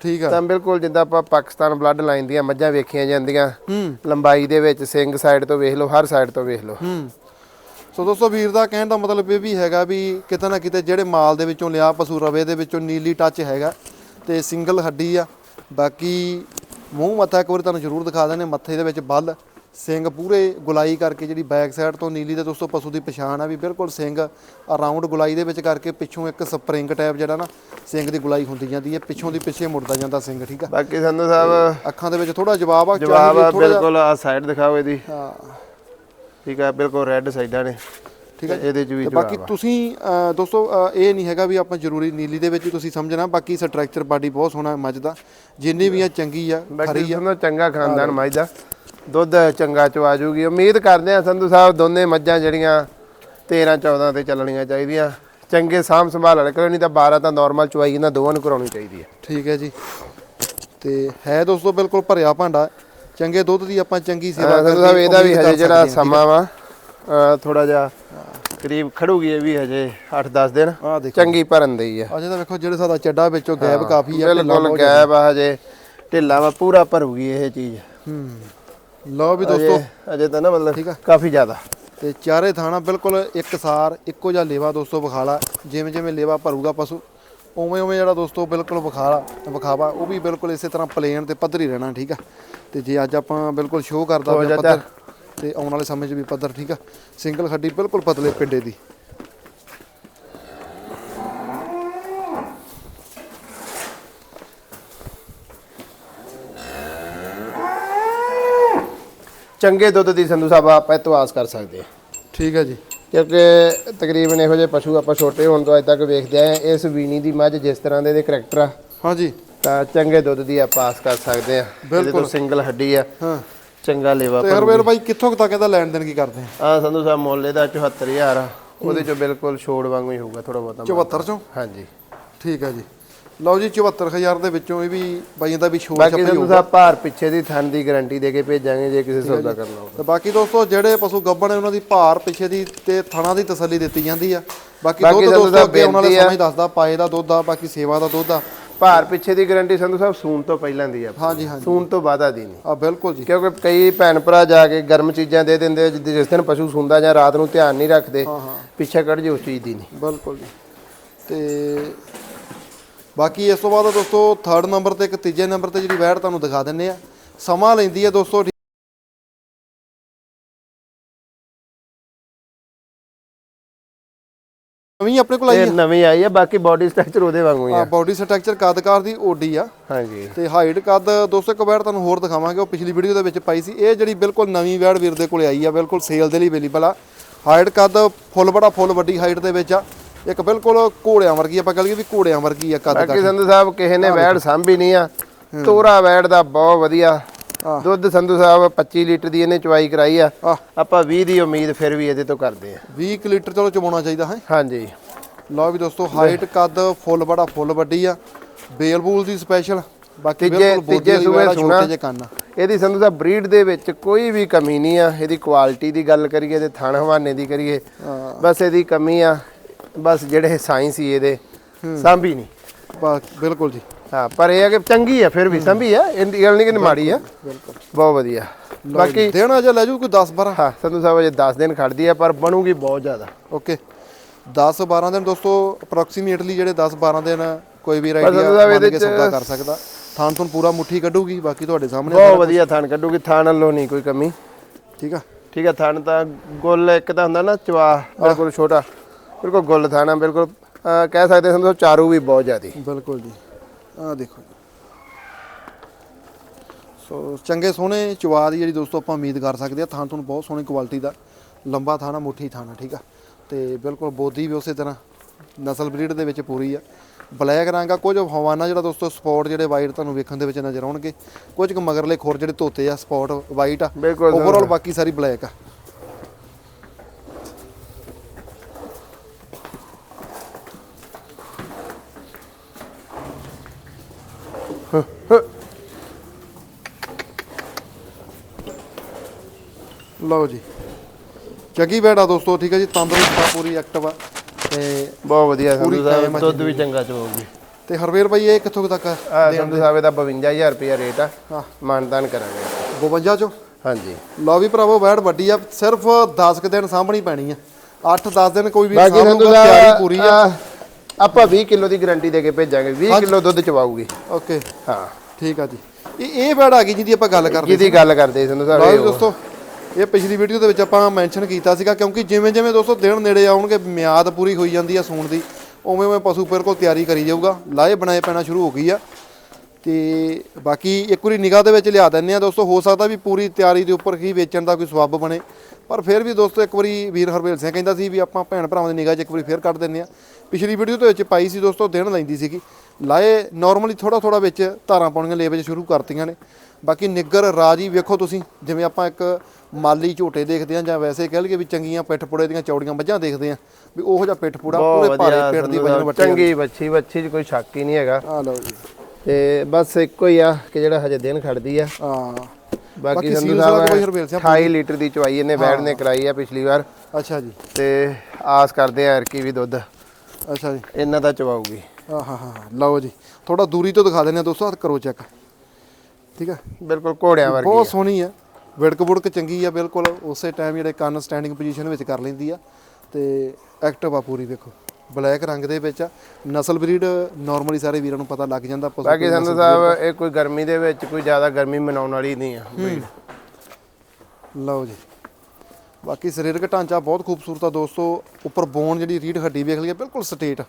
ਠੀਕ ਆ। ਤਾਂ ਬਿਲਕੁਲ ਜਿੱਦਾਂ ਆਪਾਂ ਪਾਕਿਸਤਾਨ ਬਲੱਡ ਲਾਈਨ ਦੀਆਂ ਮੱਝਾਂ ਵੇਖੀਆਂ ਜਾਂਦੀਆਂ ਹੂੰ। ਲੰਬਾਈ ਦੇ ਵਿੱਚ ਸਿੰਗ ਸਾਈਡ ਤੋਂ ਵੇਖ ਲਓ ਹਰ ਸਾਈਡ ਤੋਂ ਵੇਖ ਲਓ। ਹੂੰ। ਸੋ ਦੋਸਤੋ ਵੀਰ ਦਾ ਕਹਿਣ ਦਾ ਮਤਲਬ ਇਹ ਵੀ ਹੈਗਾ ਵੀ ਕਿਤੇ ਨਾ ਕਿਤੇ ਜਿਹੜੇ ਮਾਲ ਦੇ ਵਿੱਚੋਂ ਲਿਆ ਪਸ਼ੂ ਰਵੇ ਦੇ ਵਿੱਚੋਂ ਨੀਲੀ ਟੱਚ ਹੈਗਾ ਤੇ ਸਿੰਗਲ ਹੱਡੀ ਆ। ਬਾਕੀ ਮੂੰਹ ਮੱਥਾ ਇੱਕ ਵਾਰੀ ਤੁਹਾਨੂੰ ਜ਼ਰੂਰ ਦਿਖਾ ਦਿੰਦੇ ਮੱਥੇ ਦੇ ਵਿੱਚ ਬੱਲ। ਸਿੰਘ ਪੂਰੇ ਗੁਲਾਈ ਕਰਕੇ ਜਿਹੜੀ ਬੈਕ ਸਾਈਡ ਤੋਂ ਨੀਲੀ ਦੇ ਦੋਸਤੋ ਪਸ਼ੂ ਦੀ ਪਛਾਣ ਆ ਵੀ ਬਿਲਕੁਲ ਸਿੰਘ ਅਰਾਊਂਡ ਗੁਲਾਈ ਦੇ ਵਿੱਚ ਕਰਕੇ ਪਿੱਛੋਂ ਇੱਕ ਸਪਰਿੰਗ ਟਾਈਪ ਜਿਹੜਾ ਨਾ ਸਿੰਘ ਦੀ ਗੁਲਾਈ ਹੁੰਦੀ ਜਾਂਦੀ ਹੈ ਪਿੱਛੋਂ ਦੀ ਪਿੱਛੇ ਮੁੜਦਾ ਜਾਂਦਾ ਸਿੰਘ ਠੀਕ ਆ? ਬਾਕੀ ਸੰਧੂ ਸਾਹਿਬ ਅੱਖਾਂ ਦੇ ਵਿੱਚ ਥੋੜਾ ਜਵਾਬ ਆ ਜਵਾਬ ਆ ਬਿਲਕੁਲ ਆ ਸਾਈਡ ਦਿਖਾਓ ਇਹਦੀ। ਹਾਂ। ਠੀਕ ਆ ਬਿਲਕੁਲ ਰੈੱਡ ਸਾਈਡਾਂ ਨੇ ਠੀਕ ਹੈ ਇਹਦੇ ਚ ਵੀ ਬਾਕੀ ਤੁਸੀਂ ਦੋਸਤੋ ਇਹ ਨਹੀਂ ਹੈਗਾ ਵੀ ਆਪਾਂ ਜ਼ਰੂਰੀ ਨੀਲੀ ਦੇ ਵਿੱਚ ਹੀ ਤੁਸੀਂ ਸਮਝਣਾ ਬਾਕੀ ਸਟਰਕਚਰ ਬਾਡੀ ਬਹੁਤ ਸੋਹਣਾ ਮੱਝ ਦਾ। ਜਿੰਨੀ ਵੀ ਆ ਚੰਗੀ ਆ ਖਰੀ ਆ। ਚੰਗਾ ਖਾਨਦਾਨ ਮੱਝ ਦਾ। ਦੁੱਧ ਚੰਗਾ ਚਵਾ ਜੂਗੀ। ਉਮੀਦ ਕਰਦੇ ਆ ਸੰਧੂ ਸਾਹਿਬ ਦੋਨੇ ਮੱਝਾਂ ਜਿਹੜੀਆਂ 13 14 ਤੇ ਚੱਲਣੀਆਂ ਚਾਹੀਦੀਆਂ। ਚੰਗੇ ਸਾਂਭ ਸੰਭਾਲ ਵਾਲੇ ਕਰੋ ਨਹੀਂ ਤਾਂ 12 ਤਾਂ ਨਾਰਮਲ ਚਵਾਈ ਇਹਨਾਂ ਦੋਵਾਂ ਨੂੰ ਕਰਾਉਣੀ ਚਾਹੀਦੀ ਹੈ। ਠੀਕ ਹੈ ਜੀ। ਤੇ ਹੈ ਦੋਸਤੋ ਬਿਲਕੁਲ ਭਰਿਆ ਭਾਂਡਾ। ਚੰਗੇ ਦੁੱਧ ਦੀ ਆਪਾਂ ਚੰਗੀ ਸੇਵਾ ਸੰਧੂ ਸਾਹਿਬ ਇਹਦਾ ਵੀ ਉਮੀਦ ਹਜੇ ਜਿਹੜਾ ਸਕਦੇ ਹਾਂ। ਸਮਾਂ ਵਾ ਥੋੜਾ ਜਿਹਾ ਕਰੀਬ ਖੜੂਗੀ ਇਹ ਵੀ ਹਜੇ 8-10 ਦਿਨ। ਆਹ ਦੇਖੋ ਚੰਗੀ ਭਰਨ ਦੀ ਆ ਅਜੇ ਤਾਂ ਵੇਖੋ ਜਿਹੜੇ ਸਾਡਾ ਚੱਡਾ ਵਿੱਚੋਂ ਗੈਪ ਕਾਫੀ ਆ ਢਿੱਲਾ ਬਿਲਕੁਲ ਗੈਪ ਆ ਹਜੇ ਢਿੱਲਾ ਵਾ ਪੂਰਾ ਭਰੂਗੀ ਇਹ ਚੀਜ਼। ਹੂੰ। ਲਓ ਵੀ ਦੋਸਤੋ। ਅਜੇ ਅਜੇ ਤਾਂ ਨਾ ਮਤਲਬ ਠੀਕ ਆ। ਕਾਫੀ ਜ਼ਿਆਦਾ। ਤੇ ਚਾਰੇ ਥਾਣਾ ਬਿਲਕੁਲ ਇੱਕਸਾਰ ਇੱਕੋ ਜਿਹਾ ਲੇਵਾ ਦੋਸਤੋ ਵਿਖਾਲਾ। ਜਿਵੇਂ ਜਿਵੇਂ ਲੇਵਾ ਭਰੂਗਾ ਪਸ਼ੂ ਉਵੇਂ ਉਵੇਂ ਜਿਹੜਾ ਦੋਸਤੋ ਬਿਲਕੁਲ ਵਿਖਾਲਾ ਵਿਖਾਵਾ ਉਹ ਵੀ ਬਿਲਕੁਲ ਇਸੇ ਤਰ੍ਹਾਂ ਪਲੇਨ ਤੇ ਪੱਧਰ ਰਹਿਣਾ ਠੀਕ ਆ। ਤੇ ਜੇ ਅੱਜ ਆਪਾਂ ਬਿਲਕੁਲ ਸ਼ੋਅ ਕਰਦਾ ਹੋ ਪਿਆ ਪੱਧਰ ਤੇ ਆਉਣ ਵਾਲੇ ਸਮੇਂ 'ਚ ਵੀ ਪੱਧਰ ਠੀਕ ਆ। ਸਿੰਗਲ ਖੱਡੀ ਬਿਲਕੁਲ ਪਤਲੇ ਪਿੰਡੇ ਦੀ। ਚੰਗੇ ਦੁੱਧ ਦੀ ਸੰਧੂ ਸਾਹਿਬ ਆਪਾਂ ਇਤਵਾਸ ਕਰ ਸਕਦੇ ਹਾਂ। ਠੀਕ ਹੈ ਜੀ। ਕਿਉਂਕਿ ਤਕਰੀਬਨ ਇਹੋ ਜਿਹੇ ਪਸ਼ੂ ਆਪਾਂ ਛੋਟੇ ਹੋਣ ਤੋਂ ਅੱਜ ਤੱਕ ਵੇਖਦੇ ਆਏ। ਇਸ ਵੀਣੀ ਦੀ ਮੱਝ ਜਿਸ ਤਰ੍ਹਾਂ ਦੇ ਇਹਦੇ ਕਰੈਕਟਰ ਆ ਹਾਂਜੀ। ਤਾਂ ਚੰਗੇ ਦੁੱਧ ਦੀ ਆਪਾਂ ਆਸ ਕਰ ਸਕਦੇ ਆ ਤੋਂ ਸਿੰਗਲ ਹੱਡੀ ਆ। ਹਾਂ। ਚੰਗਾ ਲੇਵਾ ਤੇ ਹਰਵੇਰ ਬਾਈ ਕਿੱਥੋਂ ਤੱਕ ਇਹਦਾ ਲੈਣ ਦੇਣ ਕੀ ਕਰਦੇ ਆ? ਆ ਸੰਧੂ ਸਾਹਿਬ ਮੁੱਲ ਇਹਦਾ 74000 ਆ। ਉਹਦੇ ਚੋਂ ਬਿਲਕੁਲ ਛੋੜ ਵਾਂਗੂ ਹੀ ਹੋਊਗਾ ਥੋੜਾ ਬਹੁਤਾ 74 ਚੋਂ? ਹਾਂਜੀ। ਠੀਕ ਹੈ ਜੀ। ਲਓ ਜੀ 74000 ਦੇ ਵਿੱਚੋਂ ਇਹ ਵੀ ਬਾਈਆਂ ਦਾ ਵੀ ਸ਼ੋਅ ਬਾਕੀ ਛਪਈ ਸੰਧੂ ਸਾਹਿਬ ਭਾਰ ਪਿੱਛੇ ਦੀ ਥਣ ਦੀ ਗਾਰੰਟੀ ਦੇ ਕੇ ਭੇਜਾਂਗੇ ਜੇ ਕਿਸੇ ਸੌਦਾ ਕਰਨਾ ਹੋਵੇ। ਤੇ ਬਾਕੀ ਦੋਸਤੋ ਜਿਹੜੇ ਪਸ਼ੂ ਗੱਭਣ ਨੇ ਉਹਨਾਂ ਦੀ ਭਾਰ ਪਿੱਛੇ ਦੀ ਤੇ ਥਣਾ ਦੀ ਤਸੱਲੀ ਦਿੱਤੀ ਜਾਂਦੀ ਆ। ਬਾਕੀ ਬਾਕੀ ਦੁੱਧ ਜਦੋਂ ਦੋਸਤੋ ਦਾ ਅੱਗੇ ਉਹਨਾਂ ਵਾਲੇ ਬੇਨਤੀ ਆ- ਸਮਝ ਦੱਸਦਾ ਪਾਏ ਦਾ ਦੁੱਧ ਆ ਬਾਕੀ ਸੇਵਾ ਦਾ ਦੁੱਧ ਆ। ਭਾਰ ਪਿੱਛੇ ਦੀ ਗਾਰੰਟੀ ਸੰਧੂ ਸਾਹਿਬ ਸੂਣ ਤੋਂ ਪਹਿਲਾਂ ਦੀ ਆ। ਹਾਂਜੀ ਹਾਂਜੀ। ਸੂਣ ਤੋਂ ਬਾਅਦ ਦੀ ਨਹੀਂ। ਆ ਬਿਲਕੁਲ ਜੀ। ਕਿਉਂਕਿ ਕਈ ਭੈਣ ਭਰਾ ਜਾ ਕੇ ਗਰਮ ਚੀਜ਼ਾਂ ਦੇ ਦਿੰਦੇ ਆ, ਜਿੱਦ- ਜਿਸ ਦਿਨ ਪਸ਼ੂ ਸੁੰਦਾ ਜਾਂ ਰਾਤ ਨੂੰ ਧਿਆਨ ਨਹੀਂ ਰੱਖਦੇ ਪਿੱਛੇ ਕੱਢ ਜੇ ਉਸ ਚੀਜ਼ ਦੀ ਨਹੀਂ। ਬਿਲਕੁਲ ਜੀ। ਤੇ ਬਾਕੀ ਇਸ ਤੋਂ ਬਾਅਦ ਦੋਸਤੋ ਥਰਡ ਨੰਬਰ ਤੇ ਇੱਕ ਤੀਜੇ ਨੰਬਰ ਤੇ ਜਿਹੜੀ ਵੈਟ ਤੁਹਾਨੂੰ ਦਿਖਾ ਦਿੰਨੇ ਆ। ਸਮਾਂ ਲੈਂਦੀ ਹੈ ਦੋਸਤੋ ਨਵੀਂ ਆਪਣੇ ਕੋਲ ਆਈ ਇਹ ਨਵੀਂ ਆਈ ਆ ਬਾਕੀ ਬਾਡੀ ਸਟਰਕਚਰ ਉਹਦੇ ਵਾਂਗੂ ਹੀ ਆ। ਆ ਬਾਡੀ ਸਟਰਕਚਰ ਕਦਕਾਰ ਦੀ ਓਡੀ ਆ। ਹਾਂਜੀ। ਤੇ ਹਾਈਟ ਕੱਦ ਦੋਸਤੋ ਇੱਕ ਵੈੜ ਤੁਹਾਨੂੰ ਹੋਰ ਦਿਖਾਵਾਂਗੇ ਉਹ ਪਿਛਲੀ ਵੀਡੀਓ ਦੇ ਵਿੱਚ ਪਾਈ ਸੀ। ਇਹ ਜਿਹੜੀ ਬਿਲਕੁਲ ਨਵੀਂ ਵੈੜ ਵੀਰ ਦੇ ਕੋਲੇ ਆਈ ਆ ਬਿਲਕੁਲ ਸੇਲ ਦੇ ਲਈ ਅਵੇਲੇਬਲ ਆ। ਹਾਈਟ ਕੱਦ ਫੁੱਲ ਬੜਾ ਫੁੱਲ ਵੱਡੀ ਹਾਈਟ ਦੇ ਵਿੱਚ ਆ। ਇੱਕ ਬਿਲਕੁਲ ਘੋੜਿਆਂ ਵਰਗੀ ਆਪਾਂ ਕਹੀਏ ਵੀ ਘੋੜਿਆਂ ਵਰਗੀ ਆ ਕੱਦ ਬਾਕੀ ਸੰਧੂ ਸਾਹਿਬ ਕਿਸੇ ਨੇ ਵੈੜ ਸਾਂਭੀ ਨਹੀਂ ਆ। ਤੋਰਾ ਵੈੜ ਦਾ ਬਹੁਤ ਵਧੀਆ। ਦੁੱਧ ਸੰਧੂ ਸਾਹਿਬ 25 ਲੀਟਰ ਦੀ ਇਹਨੇ ਚਵਾਈ ਕਰਾਈ ਆ। ਆਪਾਂ 20 ਦੀ ਉਮੀਦ ਫਿਰ ਵੀ ਇਹਦੇ ਤੋਂ ਕਰਦੇ ਆ। 20 ਕੁ ਲੀਟਰ ਚਲੋ ਚਵਾਉਣਾ ਚਾਹੀਦਾ ਹੈ? ਹਾਂਜੀ। ਲਓ ਵੀ ਦੋਸਤੋ ਹਾਈਟ ਕੱਦ ਫੁੱਲ ਬੜਾ ਫੁੱਲ ਵੱਡੀ ਆ। ਬੇਲ ਬੂਲ ਦੀ ਸਪੈਸ਼ਲ ਬਾਕੀ ਬਿਲਕੁਲ ਵਾਲੀ ਸੂਏ ਸੁਣਾ। ਇਹਦੀ ਸੰਧੂ ਸਾਹਿਬ ਬਰੀਡ ਦੇ ਵਿੱਚ ਕੋਈ ਵੀ ਕਮੀ ਨਹੀਂ ਆ। ਇਹਦੀ ਕੁਆਲਿਟੀ ਦੀ ਗੱਲ ਕਰੀਏ ਤੇ ਥਣ ਹਵਾਨੇ ਦੀ ਕਰੀਏ। ਬਸ ਇਹਦੀ ਕਮੀ ਆ। ਬਸ ਜਿਹੜੇ ਸਾਇੰਸ ਹੀ ਇਹਦੇ ਸਾਂਭੀ ਨਹੀਂ ਬਸ ਬਿਲਕੁਲ ਜੀ। ਹਾਂ ਪਰ ਇਹ ਆ ਕਿ ਚੰਗੀ ਆ ਫਿਰ ਵੀ ਸੰਭੀ ਆ ਇਹਦੀ ਗੱਲ ਨਹੀਂ ਕਿ ਮਾੜੀ ਆ। ਬਹੁਤ ਵਧੀਆ। ਬਾਕੀ ਦੇਣਾ ਜੇ ਲੈ ਜੂ ਕੋਈ 10 12 ਹਾਂ ਸੰਧੂ ਸਾਹਿਬ ਅਜੇ 10 ਦਿਨ ਖੜਦੀ ਆ ਪਰ ਬਣੂਗੀ ਬਹੁਤ ਜ਼ਿਆਦਾ। ਓਕੇ। 10 12 ਦਿਨ ਦੋਸਤੋ ਅਪਰੋਕਸੀਮੇਟਲੀ ਜਿਹੜੇ 10 12 ਦਿਨ ਕੋਈ ਵੀ ਰਾਈਡਿਆ ਇਹਦੇ ਕੇ ਸੌਦਾ ਕਰ ਸਕਦਾ। ਥਾਨ ਤੋਂ ਪੂਰਾ ਮੁੱਠੀ ਕੱਢੂਗੀ ਬਾਕੀ ਤੁਹਾਡੇ ਸਾਹਮਣੇ ਬਹੁਤ ਵਧੀਆ ਥਣ ਕੱਢੂਗੀ ਥਣ ਵੱਲੋਂ ਨਹੀਂ ਕੋਈ ਕਮੀ। ਠੀਕ ਆ। ਠੀਕ ਆ ਥਣ ਤਾਂ ਗੁੱਲ ਇੱਕ ਤਾਂ ਹੁੰਦਾ ਨਾ ਚਵਾ ਬਿਲਕੁਲ ਛੋਟਾ। ਬਿਲਕੁਲ ਗੁੱਲ ਥਾਣਾ ਬਿਲਕੁਲ ਅਹ ਕਹਿ ਸਕਦੇ ਸਾਹਿਬ ਚਾਰੂ ਵੀ ਬਹੁਤ ਜ਼ਿਆਦੀ। ਬਿਲਕੁਲ ਜੀ। ਆਹ ਦੇਖੋ ਜੀ। ਸੋ ਚੰਗੇ ਸੋਹਣੇ ਚਵਾ ਦੀ ਜਿਹੜੀ ਦੋਸਤੋ ਆਪਾਂ ਉਮੀਦ ਕਰ ਸਕਦੇ ਆ ਥਾਂ ਤੁਹਾਨੂੰ ਬਹੁਤ ਸੋਹਣੀ ਕੁਆਲਿਟੀ ਦਾ ਲੰਬਾ ਥਾਣਾ ਮੁੱਠੀ ਥਾਣਾ ਠੀਕ ਆ? ਤੇ ਬਿਲਕੁਲ ਬੋਦੀ ਵੀ ਉਸੇ ਤਰ੍ਹਾਂ ਨਸਲ ਬਰੀਡ ਦੇ ਵਿੱਚ ਪੂਰੀ ਆ। ਬਲੈਕ ਰੰਗ ਆ ਕੁਝ ਹਵਾਨਾ ਜਿਹੜਾ ਦੋਸਤੋ ਸਪੌਟ ਜਿਹੜੇ ਵਾਈਟ ਤੁਹਾਨੂੰ ਵੇਖਣ ਦੇ ਵਿੱਚ ਨਜ਼ਰ ਆਉਣਗੇ ਕੁਝ ਕੁ ਮਗਰਲੇ ਖੁਰ ਜਿਹੜੇ ਧੋਤੇ ਆ ਸਪੌਟ ਵਾਈਟ ਆ। ਬਿਲਕੁਲ। ਓਵਰਆਲ ਬਾਕੀ ਸਾਰੀ ਬਲੈਕ ਆ। ਲਓ ਜੀ। ਚੱਗੀ ਬੈਠਾ ਦੋਸਤੋ ਠੀਕ ਹੈ ਜੀ? ਤੰਦਰੁਸਤ ਆ ਪੂਰੀ ਐਕਟਿਵ ਆ। ਤੇ ਬਹੁਤ ਵਧੀਆ ਪੂਰੀ ਸੰਧੂ ਕਾਇਮ ਆ ਸਾਹਿਬ ਦੁੱਧ ਵੀ ਚੰਗਾ ਚੋਗੀ ਤੇ ਹਰਵੇਲ ਭਾਈ ਇਹ ਕਿੱਥੋਂ ਕੁ ਤੱਕ ਆ? ਆ ਸੰਧੂ ਸਾਹਿਬ ਦਾ 52000 ਰੁਪਇਆ ਰੇਟ ਆ। ਹਾਂ। ਮਾਨਦਾਨ ਕਰਾਂਗੇ। 52 ਚੋਂ? ਹਾਂਜੀ। ਲਓ ਵੀ ਭਰਾਵੋ ਵੈੜ ਵੱਡੀ ਆ। ਸਿਰਫ 10 ਕੁ ਦਿਨ ਸਾਂਭਣੀ ਪੈਣੀ ਆ। 8-10 ਦਿਨ ਕੋਈ ਵੀ ਬਾਕੀ ਸੰਧੂ ਸਾਂਭੂਗਾ ਤਿਆਰੀ ਪੂਰੀ ਆ। ਆਪਾਂ 20 ਕਿਲੋ ਦੀ ਗਾਰੰਟੀ ਦੇ ਕੇ ਭੇਜਾਂਗੇ। 20 ਕਿਲੋ ਦੁੱਧ ਚਵਾਊਗੀ। ਓਕੇ। ਹਾਂ। ਠੀਕ ਆ ਜੀ। ਇਹ ਇਹ ਵੈੜ ਆ ਗਈ ਜਿਹਦੀ ਆਪਾਂ ਗੱਲ ਕਰਦੇ ਜਿਹਦੀ ਗੱਲ ਕਰਦੇ ਸੰਧੂ ਸਾਹਿਬ ਲਓ ਇਹ ਜੀ ਉਹ। ਦੋਸਤੋ ਇਹ ਪਿਛਲੀ ਵੀਡੀਓ ਦੇ ਵਿੱਚ ਆਪਾਂ ਮੈਂਸ਼ਨ ਕੀਤਾ ਸੀਗਾ, ਕਿਉਂਕਿ ਜਿਵੇਂ ਜਿਵੇਂ ਦੋਸਤੋ ਦਿਨ ਨੇੜੇ ਆਉਣਗੇ, ਮਿਆਦ ਪੂਰੀ ਹੋਈ ਜਾਂਦੀ ਆ ਸੂਣ ਦੀ, ਉਵੇਂ ਉਵੇਂ ਪਸ਼ੂ ਫਿਰ ਕੋਲ ਤਿਆਰੀ ਕਰੀ ਜਾਊਗਾ। ਲਾਏ ਬਣਾਏ ਪੈਣਾ ਸ਼ੁਰੂ ਹੋ ਗਈ ਆ। ਤੇ ਬਾਕੀ ਇੱਕ ਵਾਰੀ ਨਿਗਾਹ ਦੇ ਵਿੱਚ ਲਿਆ ਦਿੰਨੇ ਆ ਦੋਸਤੋ, ਹੋ ਸਕਦਾ ਵੀ ਪੂਰੀ ਤਿਆਰੀ ਦੇ ਉੱਪਰ ਹੀ ਵੇਚਣ ਦਾ ਕੋਈ ਸਵਾਬ ਬਣੇ। ਪਰ ਫਿਰ ਵੀ ਦੋਸਤੋ ਇੱਕ ਵਾਰੀ ਵੀਰ ਹਰਵੇਲ ਸਿੰਘ ਕਹਿੰਦਾ ਸੀ ਵੀ ਆਪਾਂ ਭੈਣ ਭਰਾਵਾਂ ਦੀ ਨਿਗਾਹ 'ਚ ਇੱਕ ਵਾਰੀ ਫੇਰ ਕੱਢ ਦਿੰਨੇ ਆ। ਪਿਛਲੀ ਵੀਡੀਓ ਦੇ ਵਿੱਚ ਪਾਈ ਸੀ ਦੋਸਤੋ, ਦਿਨ ਲੈਂਦੀ ਸੀਗੀ। ਲਾਏ ਨਾਰਮਲੀ ਥੋੜਾ ਥੋੜਾ ਵਿੱਚ ਧਾਰਾਂ ਪਾਉਣੀਆਂ, ਲੇਵੇ 'ਚ ਸ਼ੁਰੂ ਕਰਤੀਆਂ ਨੇ। ਬਾਕੀ ਨਿੱਗਰ ਰਾਜੀ ਵੇਖੋ ਤੁਸੀਂ ਜਿਵੇਂ ਆਪਾਂ ਇੱਕ ਮਾਲੀ ਝੋਟੇ ਦੇਖਦੇ ਆ ਜਾਂ ਵੈਸੇ ਕਹਿ ਲਈਏ ਵੀ ਚੰਗੀਆਂ ਪਿੱਠ ਪੁੜੇ ਦੀਆਂ ਚੌੜੀਆਂ ਮੱਝਾਂ ਦੇਖਦੇ ਆ ਵੀ ਉਹੋ ਜਿਹਾ ਪਿੱਠ ਪੁੜਾ ਬਹੁਤ ਪੂਰੇ ਭਾਰੇ ਪੇਟ ਦੀ ਵਜਨ ਸਾਹਿਬ, ਵੱਟੇ ਚੰਗੀ ਬੱਚੀ ਬੱਚੀ 'ਚ ਕੋਈ ਸ਼ੱਕ ਹੀ ਨਹੀਂ ਹੈਗਾ। ਆ ਲਓ ਜੀ। ਤੇ ਬਸ ਇੱਕੋ ਹੀ ਆ ਕਿ ਜਿਹੜਾ ਹਜੇ ਦਿਨ ਖੜਦੀ ਆ। ਹਾਂ। ਬਾਕੀ ਸੰਧੂ ਸਾਹਿਬ ਸਿੰਘ 28 ਲੀਟਰ ਦੀ ਚਵਾਈ ਇਹਨੇ ਬੈਡ ਨੇ ਕਰਾਈ ਆ ਪਿਛਲੀ ਵਾਰ। ਅੱਛਾ ਜੀ। ਤੇ ਆਸ ਕਰਦੇ ਆ ਐਰਕੀ ਵੀ ਦੁੱਧ ਅੱਛਾ ਜੀ। ਇਹਨਾਂ ਦਾ ਚਵਾਊਗੀ। ਹਾਂ ਹਾਂ ਹਾਂ ਲਓ ਜੀ। ਥੋੜਾ ਦੂਰੀ ਤੋਂ ਦਿਖਾ ਦਿੰਦੇ ਆ ਦੋਸਤੋ ਹੱਥ ਕਰੋ ਚੈੱਕ। ਠੀਕ ਆ ਬਿਲਕੁਲ ਘੋੜਿਆਂ ਵਰਗੀ ਬਹੁਤ ਸੋਹਣੀ ਆ। ਵਿੜਕ ਵੁੜਕ ਚੰਗੀ ਆ ਬਿਲਕੁਲ। ਉਸੇ ਟਾਈਮ ਜਿਹੜੇ ਕੰਨ ਸਟੈਂਡਿੰਗ ਪੋਜੀਸ਼ਨ ਵਿੱਚ ਕਰ ਲੈਂਦੀ ਆ। ਤੇ ਐਕਟਿਵ ਆ ਪੂਰੀ ਵੇਖੋ। ਬਲੈਕ ਰੰਗ ਦੇ ਵਿੱਚ ਆ। ਨਸਲ ਬਰੀਡ ਨਾਰਮਲੀ ਸਾਰੇ ਵੀਰਾਂ ਨੂੰ ਪਤਾ ਲੱਗ ਜਾਂਦਾ ਪਸ਼ੂ ਬਾਕੀ ਨਸਲ ਸਾਹਿਬ ਇਹ ਕੋਈ ਗਰਮੀ ਦੇ ਵਿੱਚ ਕੋਈ ਜ਼ਿਆਦਾ ਗਰਮੀ ਮਨਾਉਣ ਵਾਲੀ ਨਹੀਂ ਆ। ਲਓ ਜੀ। ਬਾਕੀ ਸਰੀਰਕ ਢਾਂਚਾ ਬਹੁਤ ਖੂਬਸੂਰਤ ਆ ਦੋਸਤੋ। ਉੱਪਰ ਬੋਨ ਜਿਹੜੀ ਰੀੜ ਹੱਡੀ ਵੇਖ ਲਈਏ ਬਿਲਕੁਲ ਸਟੇਟ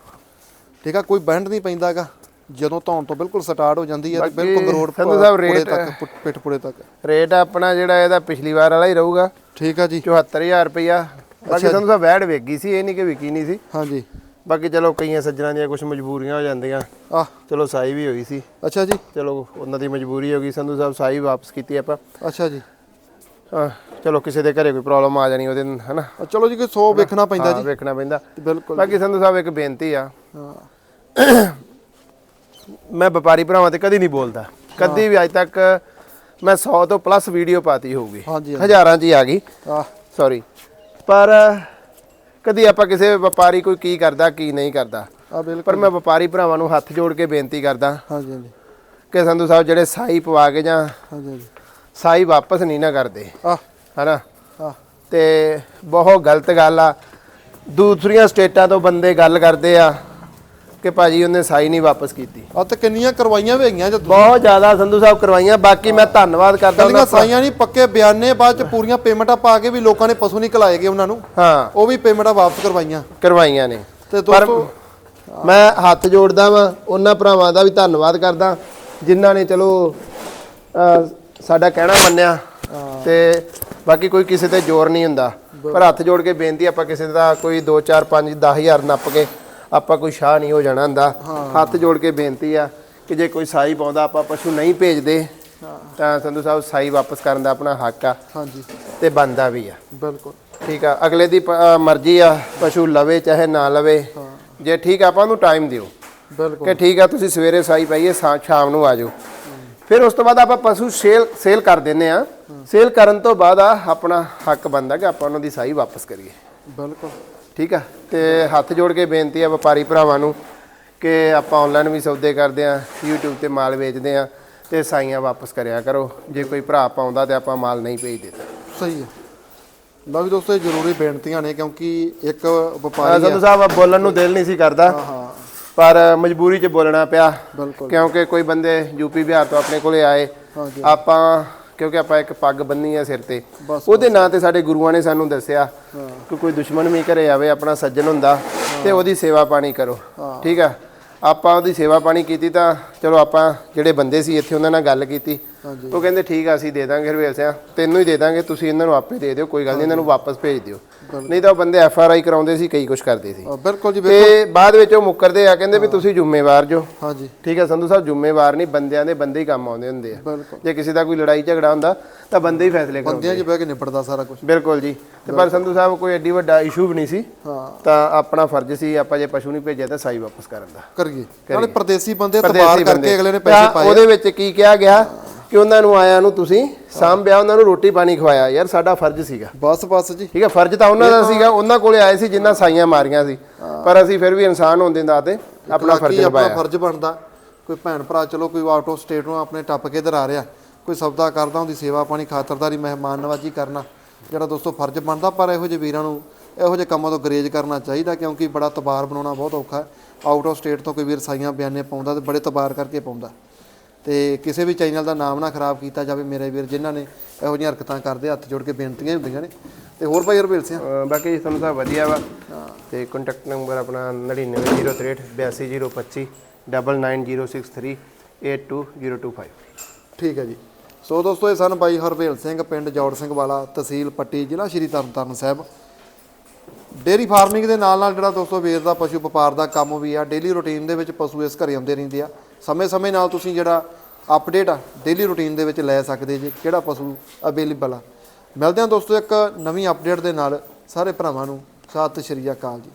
ਠੀਕ ਆ ਕੋਈ ਬੈਂਡ ਨਹੀਂ ਪੈਂਦਾਗਾ ਜਦੋਂ ਧੌਣ ਤੋਂ ਬਿਲਕੁਲ ਸਟਾਰਟ ਹੋ ਜਾਂਦੀ ਹੈ ਤੇ ਬਾਕੀ ਬਿਲਕੁਲ ਗਰੋੜ ਸੰਧੂ ਸਾਹਿਬ ਪੁੜੇ ਰੇਟ- ਤੱਕ ਪੁ- ਪਿੱਠ ਪੁੜੇ ਤੱਕ। ਰੇਟ ਆਪਣਾ ਜਿਹੜਾ ਇਹਦਾ ਪਿਛਲੀ ਵਾਰ ਵਾਲਾ ਹੀ ਰਹੂਗਾ। ਠੀਕ ਆ ਜੀ। 74000 ਰੁਪਇਆ ਬਾਕੀ ਸੰਧੂ ਸਾਹਿਬ ਵੈੜ ਵੇਗੀ ਸੀ ਇਹ ਨਹੀਂ ਕਿ ਵਿਕੀ ਨਹੀਂ ਸੀ। ਹਾਂਜੀ। ਬਾਕੀ ਚਲੋ ਕਈਆਂ ਸੱਜਣਾ ਦੀਆਂ ਕੁਝ ਮਜਬੂਰੀਆਂ ਹੋ ਜਾਂਦੀਆਂ। ਆ ਚਲੋ ਸਾਈ ਵੀ ਹੋਈ ਸੀ। ਅੱਛਾ ਜੀ। ਚਲੋ ਉਹਨਾਂ ਦੀ ਮਜਬੂਰੀ ਹੋ ਗਈ ਸੰਧੂ ਸਾਹਿਬ ਸਾਈ ਵਾਪਸ ਕੀਤੀ ਆਪਾਂ। ਅੱਛਾ ਜੀ। ਹਾਂ, ਚਲੋ ਕਿਸੇ ਦੇ ਘਰੇ ਕੋਈ ਪ੍ਰੋਬਲਮ ਆ ਜਾਣੀ ਉਹਦੇ ਨਾਲ, ਹਨਾ? ਚਲੋ ਜੀ ਕੋਈ 100 ਵੇਖਣਾ ਪੈਂਦਾ ਹਾਂ, ਜੀ। ਵੇਖਣਾ ਪੈਂਦਾ। ਤੇ ਬਿਲਕੁਲ ਬਾਕੀ ਸੰਧੂ ਸਾਹਿਬ ਇੱਕ ਬੇਨਤੀ ਆ। ਹਾਂ। ਮੈਂ ਵਪਾਰੀ ਭਰਾਵਾਂ ਤੇ ਕਦੀ ਨਹੀਂ ਬੋਲਦਾ। ਕਦੀ ਵੀ ਅੱਜ ਤੱਕ ਮੈਂ 100 ਤੋਂ ਪਲੱਸ ਵੀਡੀਓ ਪਾਤੀ ਹੋਊਗੀ। ਹਾਂਜੀ, ਹਾਂਜੀ। ਹਜ਼ਾਰਾਂ 'ਚ ਹੀ ਆ ਗਈ। ਆ ਸੌਰੀ ਪਰ ਕਦੀ ਆਪਾਂ ਕਿਸੇ ਵਪਾਰੀ ਕੋਈ ਕੀ ਕਰਦਾ ਕੀ ਨਹੀਂ ਕਰਦਾ। ਆ ਬਿਲਕੁਲ। ਪਰ ਮੈਂ ਵਪਾਰੀ ਭਰਾਵਾਂ ਨੂੰ ਹੱਥ ਜੋੜ ਕੇ ਬੇਨਤੀ ਕਰਦਾ। ਹਾਂਜੀ ਹਾਂਜੀ। ਕਿ ਸੰਧੂ ਸਾਹਿਬ ਜਿਹੜੇ ਸਾਈ ਪਵਾ ਕੇ ਜਾਂ ਹਾਂਜੀ ਹਾਂਜੀ। ਸਾਈ ਵਾਪਸ ਨਹੀਂ ਨਾ ਕਰਦੇ। ਆ ਹਨਾ? ਆ ਤੇ ਬਹੁਤ ਗਲਤ ਗੱਲ ਆ। ਦੂਸਰੀਆਂ ਸਟੇਟਾਂ ਤੋਂ ਬੰਦੇ ਗੱਲ ਕਰਦੇ ਆ। ਕਿ ਭਾਜੀ ਉਹਨੇ ਸਾਈ ਨਹੀਂ ਵਾਪਸ ਕੀਤੀ। ਆ ਤੇ ਕਿੰਨੀਆਂ ਕਰਵਾਈਆਂ ਵੀ ਹੈਗੀਆਂ ਜਦ ਬਹੁਤ ਜ਼ਿਆਦਾ ਸੰਧੂ ਸਾਹਿਬ ਕਰਵਾਈਆਂ ਬਾਕੀ ਮੈਂ ਧੰਨਵਾਦ ਕਰਦਾ ਕੱਲੀਆਂ ਸਾਈਆਂ ਨਹੀਂ ਪੱਕੇ ਬਿਆਨੇ ਬਾਅਦ ਚ ਪੂਰੀਆਂ ਪੇਮੈਂਟਾਂ ਪਾ ਕੇ ਵੀ ਲੋਕਾਂ ਨੇ ਪਸ਼ੂ ਨਹੀਂ ਕਲਾਏਗੇ ਉਹਨਾਂ ਨੂੰ। ਹਾਂ। ਉਹ ਵੀ ਪੇਮੈਂਟਾਂ ਵਾਪਸ ਕਰਵਾਈਆਂ। ਕਰਵਾਈਆਂ ਨੇ। ਤੇ ਦੋਸਤੋ ਮੈਂ ਹੱਥ ਜੋੜਦਾ ਵਾਂ ਉਹਨਾਂ ਭਰਾਵਾਂ ਦਾ ਵੀ ਧੰਨਵਾਦ ਕਰਦਾ ਜਿਨ੍ਹਾਂ ਨੇ ਚਲੋ ਸਾਡਾ ਕਹਿਣਾ ਮੰਨਿਆ ਤੇ ਬਾਕੀ ਕੋਈ ਕਿਸੇ ਤੇ ਜ਼ੋਰ ਨਹੀਂ ਹੁੰਦਾ। ਪਰ ਹੱਥ ਜੋੜ ਕੇ ਬੇਨਤੀ ਆਪਾਂ ਕਿਸੇ ਦਾ ਕੋਈ 2 4 5 10000 ਨੱਪ ਕੇ ਆਪਾਂ ਕੋਈ ਸ਼ਾਹ ਨਹੀਂ ਹੋ ਜਾਣਾ ਹੁੰਦਾ। ਹੱਥ ਜੋੜ ਕੇ ਬੇਨਤੀ ਆ ਕਿ ਜੇ ਕੋਈ ਸਾਈ ਪਾਉਂਦਾ ਆਪਾਂ ਪਸ਼ੂ ਨਹੀਂ ਭੇਜਦੇ ਤਾਂ ਸੰਧੂ ਸਾਹਿਬ ਸਾਈ ਵਾਪਸ ਕਰਨ ਦਾ ਆਪਣਾ ਹੱਕ ਆ। ਹਾਂਜੀ। ਤੇ ਬੰਦਾ ਵੀ ਆ। ਬਿਲਕੁਲ। ਠੀਕ ਆ ਅਗਲੇ ਦੀ ਮਰਜ਼ੀ ਆ ਪਸ਼ੂ ਲਵੇ ਚਾਹੇ ਨਾ ਲਵੇ। ਜੇ ਠੀਕ ਆ ਆਪਾਂ ਉਹਨੂੰ ਟਾਈਮ ਦਿਓ। ਬਿਲਕੁਲ। ਕਿ ਠੀਕ ਆ ਤੁਸੀਂ ਸਵੇਰੇ ਸਾਈ ਪਾਈਏ ਸ਼ਾਮ ਨੂੰ ਆ ਜਾਓ। ਫਿਰ ਉਸ ਤੋਂ ਬਾਅਦ ਆਪਾਂ ਪਸ਼ੂ ਸੇਲ ਸੇਲ ਕਰ ਦਿੰਨੇ ਆ। ਸੇਲ ਕਰਨ ਤੋਂ ਬਾਅਦ ਆ ਆਪਣਾ ਹੱਕ ਬਣਦਾ ਕਿ ਆਪਾਂ ਉਹਨਾਂ ਦੀ ਸਾਈ ਵਾਪਸ ਕਰੀਏ। ਬਿਲਕੁਲ। ਠੀਕ ਆ? ਤੇ ਹੱਥ ਜੋੜ ਕੇ ਬੇਨਤੀ ਆ ਵਪਾਰੀ ਭਰਾਵਾਂ ਨੂੰ ਕਿ ਆਪਾਂ ਆਨਲਾਈਨ ਵੀ ਸੌਦੇ ਕਰਦੇ ਆ YouTube ਤੇ ਮਾਲ ਵੇਚਦੇ ਆ ਤੇ ਸਾਈਆਂ ਵਾਪਸ ਕਰਿਆ ਕਰੋ। ਜੇ ਕੋਈ ਭਰਾ ਪਾਉਂਦਾ ਤੇ ਆਪਾਂ ਮਾਲ ਨਹੀਂ ਭੇਜਦੇ ਤਾਂ ਸਹੀ ਹੈ ਲਓ ਵੀ ਦੋਸਤੋ ਇਹ ਜ਼ਰੂਰੀ ਬੇਨਤੀਆਂ ਨੇ ਕਿਉਂਕਿ ਇੱਕ ਵਪਾਰੀ ਸੰਧੂ ਆ ਸਾਹਿਬ ਬੋਲਣ ਨੂੰ ਦਿਲ ਨਹੀਂ ਸੀ ਕਰਦਾ ਪਰ ਮਜਬੂਰੀ 'ਚ ਬੋਲਣਾ ਪਿਆ ਬਿਲਕੁਲ। ਕਿਉਂਕਿ ਕੋਈ ਬੰਦੇ ਯੂਪੀ ਬਿਹਾਰ ਤੋਂ ਆਪਣੇ ਕੋਲੇ ਆਏ ਆਪਾਂ ਕਿਉਂਕਿ ਆਪਾਂ ਇੱਕ ਪੱਗ ਬੰਨੀ ਆ ਸਿਰ ਤੇ। ਉਹਦੇ ਨਾਂ ਤੇ ਸਾਡੇ ਗੁਰੂਆਂ ਨੇ ਸਾਨੂੰ ਦੱਸਿਆ ਕਿ ਕੋਈ ਦੁਸ਼ਮਣ ਵੀ ਘਰੇ ਆਵੇ ਆਪਣਾ ਸੱਜਣ ਹੁੰਦਾ ਤੇ ਉਹਦੀ ਸੇਵਾ ਪਾਣੀ ਕਰੋ। ਠੀਕ ਆ? ਆਪਾਂ ਉਹਦੀ ਸੇਵਾ ਪਾਣੀ ਕੀਤੀ ਤਾਂ ਚਲੋ ਆਪਾਂ ਜਿਹੜੇ ਬੰਦੇ ਸੀ ਇੱਥੇ ਉਹਨਾਂ ਨਾਲ ਗੱਲ ਕੀਤੀ। ਉਹ ਕਹਿੰਦੇ ਠੀਕ ਆ ਅਸੀਂ ਦੇ ਦਾਂਗੇ ਹਰਵੇਲ ਸਿਆ ਤੈਨੂੰ ਹੀ ਦੇ ਦਾਂਗੇ ਤੁਸੀਂ ਇਹਨਾਂ ਨੂੰ ਆਪੇ ਦੇ ਦਿਓ ਕੋਈ ਗੱਲ ਨਹੀਂ ਇਹਨਾਂ ਨੂੰ ਵਾਪਸ ਭੇਜ ਦਿਓ। ਨਹੀਂ ਤਾਂ ਉਹ ਬੰਦੇ ਐਫ ਆਰ ਆਈ ਕਰਾਉਂਦੇ ਸੀ ਕਈ ਕੁਝ ਕਰਦੇ ਸੀ। ਬਿਲਕੁਲ ਜੀ ਤੇ ਬਾਅਦ ਵਿੱਚ ਉਹ ਮੁੱਕਰਦੇ ਆ ਕਹਿੰਦੇ ਵੀ ਤੁਸੀਂ ਜ਼ਿੰਮੇਵਾਰ ਜੋ। ਹਾਂਜੀ। ਠੀਕ ਹੈ ਸੰਧੂ ਸਾਹਿਬ ਜ਼ਿੰਮੇਵਾਰ ਨਹੀਂ ਬੰਦਿਆਂ ਦੇ ਬੰਦੇ ਹੀ ਕੰਮ ਆਉਂਦੇ ਹੁੰਦੇ ਆ। ਜੇ ਕਿਸੇ ਦਾ ਕੋਈ ਲੜਾਈ ਝਗੜਾ ਹੁੰਦਾ ਤਾਂ ਬੰਦੇ ਹੀ ਫੈਸਲੇ ਕਰਾਉਂਦੇ ਬੰਦਿਆਂ 'ਚ ਬਹਿ ਕੇ ਨਿਪਟਦਾ ਸਾਰਾ ਕੁਝ ਬਿਲਕੁਲ ਜੀ। ਤੇ ਪਰ ਸੰਧੂ ਸਾਹਿਬ ਕੋਈ ਐਡੀ ਵੱਡਾ ਇਸ਼ੂ ਵੀ ਨਹੀਂ ਸੀ। ਹਾਂ। ਤਾਂ ਆਪਣਾ ਫਰਜ਼ ਸੀ ਆਪਾਂ ਜੇ ਪਸ਼ੂ ਨਹੀਂ ਭੇਜਿਆ ਤਾਂ ਸਾਈ ਵਾਪਸ ਕਰਨ ਦਾ। ਕਰੀਏ। ਨਾਲੇ ਪਰਦੇਸੀ ਬੰਦੇ ਤਬਾਰ ਕਰਕੇ। ਅਗਲੇ ਨੇ ਪੈਸੇ ਪਾਏ ਉਹਦੇ ਵਿੱਚ ਕੀ ਕਿਹਾ ਗਿਆ? ਕਿ ਉਹਨਾਂ ਨੂੰ ਆਇਆਂ ਨੂੰ ਤੁਸੀਂ ਸਾਂਭਿਆ ਉਹਨਾਂ ਨੂੰ ਰੋਟੀ ਪਾਣੀ ਖਵਾਇਆ। ਯਾਰ ਸਾਡਾ ਫਰਜ਼ ਸੀਗਾ। ਬਸ ਬਸ ਜੀ। ਠੀਕ ਹੈ ਫਰਜ਼ ਤਾਂ ਉਹਨਾਂ ਦਾ ਸੀਗਾ ਉਹਨਾਂ ਕੋਲੇ ਆਏ ਸੀ ਜਿਨ੍ਹਾਂ ਸਾਈਆਂ ਮਾਰੀਆਂ ਸੀ। ਪਰ ਅਸੀਂ ਫਿਰ ਵੀ ਇਨਸਾਨ ਹੋਣ ਦੇ ਨਾਤੇ ਆਪਣਾ ਫਰਜ਼ ਬਾਕੀ ਆਪਣਾ ਨਿਭਾਇਆ ਫਰਜ਼ ਬਣਦਾ। ਕੋਈ ਭੈਣ ਭਰਾ ਚਲੋ ਕੋਈ ਆਊਟ ਆਫ ਸਟੇਟ ਨੂੰ ਆਪਣੇ ਟੱਪ ਕੇ ਇਧਰ ਆ ਰਿਹਾ। ਕੋਈ ਸਬਦਾ ਕਰਦਾ ਉਹਦੀ ਸੇਵਾ ਪਾਣੀ ਖਾਤਰਦਾਰੀ ਮਹਿਮਾਨ ਨਵਾਜੀ ਕਰਨਾ। ਜਿਹੜਾ ਦੋਸਤੋ ਫਰਜ਼ ਬਣਦਾ ਪਰ ਇਹੋ ਜਿਹੇ ਵੀਰਾਂ ਨੂੰ ਇਹੋ ਜਿਹੇ ਕੰਮਾਂ ਤੋਂ ਗਰੇਜ ਕਰਨਾ ਚਾਹੀਦਾ ਕਿਉਂਕਿ ਬੜਾ ਤਬਾਰ ਬਣਾਉਣਾ ਬਹੁਤ ਔਖਾ ਹੈ। ਆਊਟ ਆਫ ਸਟੇਟ ਤੋਂ ਕੋਈ ਵੀਰ ਸਾਈਆਂ ਬਿਆਨੇ ਪਾਉਂਦਾ ਤੇ ਬੜੇ ਤਬਾਰ ਕਰਕੇ ਪਾਉਂਦਾ। ਤੇ ਕਿਸੇ ਵੀ ਚੈਨਲ ਦਾ ਨਾਮ ਨਾ ਖਰਾਬ ਕੀਤਾ ਜਾਵੇ ਮੇਰੇ ਵੀਰ ਜਿਨ੍ਹਾਂ ਨੇ ਇਹੋ ਜਿਹੀਆਂ ਹਰਕਤਾਂ ਕਰਦੇ ਹੱਥ ਜੋੜ ਕੇ ਬੇਨਤੀਆਂ ਹੁੰਦੀਆਂ ਨੇ। ਤੇ ਹੋਰ ਭਾਈ ਹਰਬੇਲ ਸਿੰਘ? ਅਹ ਬਾਕੀ ਤੁਹਾਨੂੰ ਤਾਂ ਵਧੀਆ ਵਾ। ਤੇ ਕੰਟੈਕਟ ਨੰਬਰ ਆਪਣਾ 9903825025 9906382025 ਠੀਕ ਹੈ ਜੀ। ਸੋ ਦੋਸਤੋ ਇਹ ਸਨ ਬਾਈ ਹਰਵੇਲ ਸਿੰਘ ਪਿੰਡ ਜੌੜ ਸਿੰਘ ਵਾਲਾ ਤਹਿਸੀਲ ਪੱਟੀ ਜ਼ਿਲ੍ਹਾ ਸ਼੍ਰੀ ਤਰਨਤਾਰਨ ਸਾਹਿਬ। ਡੇਰੀ ਫਾਰਮਿੰਗ ਦੇ ਨਾਲ ਨਾਲ ਜਿਹੜਾ ਦੋਸਤੋ ਵੀਰ ਦਾ ਪਸ਼ੂ ਵਪਾਰ ਦਾ ਕੰਮ ਵੀ ਆ। ਡੇਲੀ ਰੁਟੀਨ ਦੇ ਵਿੱਚ ਪਸ਼ੂ ਇਸ ਘਰੇ ਆਉਂਦੇ ਰਹਿੰਦੇ ਆ। ਸਮੇਂ-ਸਮੇਂ ਨਾਲ ਤੁਸੀਂ ਜਿਹੜਾ ਅਪਡੇਟ ਆ ਡੇਲੀ ਰੁਟੀਨ ਦੇ ਵਿੱਚ ਲੈ ਸਕਦੇ ਜੀ, ਕਿਹੜਾ ਪਸ਼ੂ ਅਵੇਲੇਬਲ ਆ। ਮਿਲਦੇ ਹਾਂ ਦੋਸਤੋ ਇੱਕ ਨਵੀਂ ਅਪਡੇਟ ਦੇ ਨਾਲ। ਸਾਰੇ ਭਰਾਵਾਂ ਨੂੰ ਸਤਿ ਸ਼੍ਰੀ ਅਕਾਲ ਜੀ।